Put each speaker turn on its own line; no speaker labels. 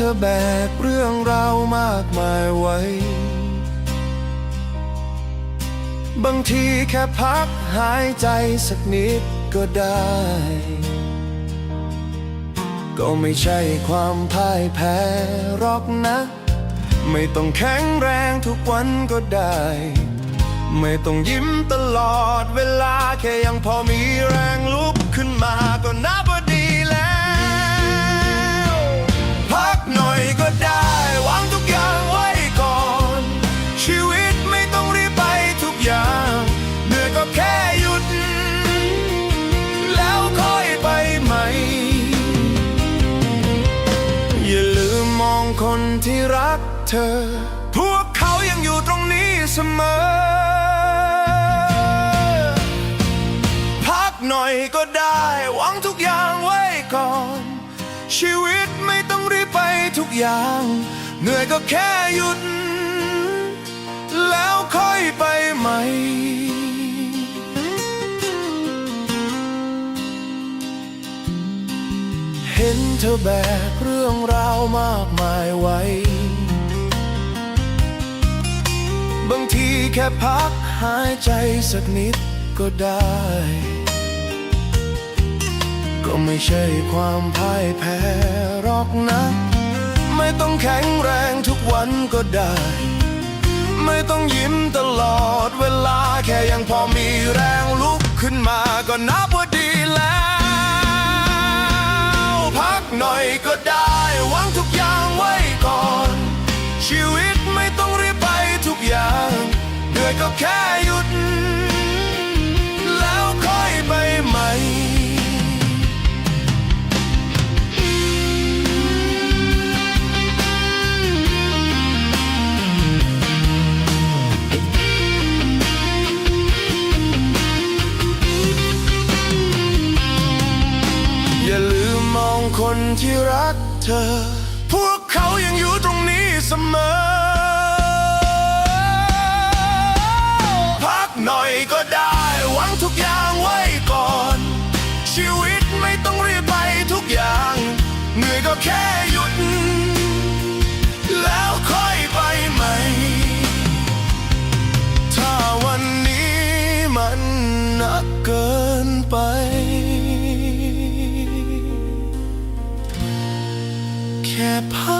เธอแบกเรื่องราวมากมายไว้ บางทีแค่พักหายใจสักนิดก็ได้ ก็ไม่ใช่ความพ่ายแพ้หรอกนะ ไม่ต้องแข็งแรงทุกวันก็ได้ ไม่ต้องยิ้มตลอดเวลาแค่ยังพอมีแรงลุกขึ้นมาก็นับ ชีวิตไม่ต้องรีบไปทุกอย่างเหนื่อยก็แค่หยุด แล้วค่อยไปใหม่ อย่าลืมมองคนที่รักเธอ พวกเขายังอยู่ตรงนี้เสมอ พักหน่อยก็ได้วางทุกอย่างไว้ก่อน ชีวิตไม่ต้องรีบไปทุกอย่าง เหนื่อยก็แค่หยุด แล้วค่อยไปใหม่ เห็นเธอแบกเรื่องราวมากมายไว้ บางทีแค่พักหายใจสักนิดก็ได้ ก็ไม่ใช่ความพ่ายแพ้หรอกนะ ไม่ต้องแข็งแรงทุกวันก็ได้ ไม่ต้องยิ้มตลอดเวลาแค่ยังพอมีแรงลุกขึ้นมาก็นับว่าดีแล้ว พักหน่อยก็ได้วางทุกอย่างไว้ก่อน ชีวิตไม่ต้องรีบไปทุกอย่างเหนื่อยก็แค่ คนที่รักเธอ พวกเขายังอยู่ตรงนี้เสมอ พักหน่อยก็ได้วางทุกอย่างไว้ก่อน ชีวิตไม่ต้องรีบไปทุกอย่าง เหนื่อยก็แค่หยุด แล้วค่อยไปใหม่ ถ้าวันนี้มันนักเกิน แค่พั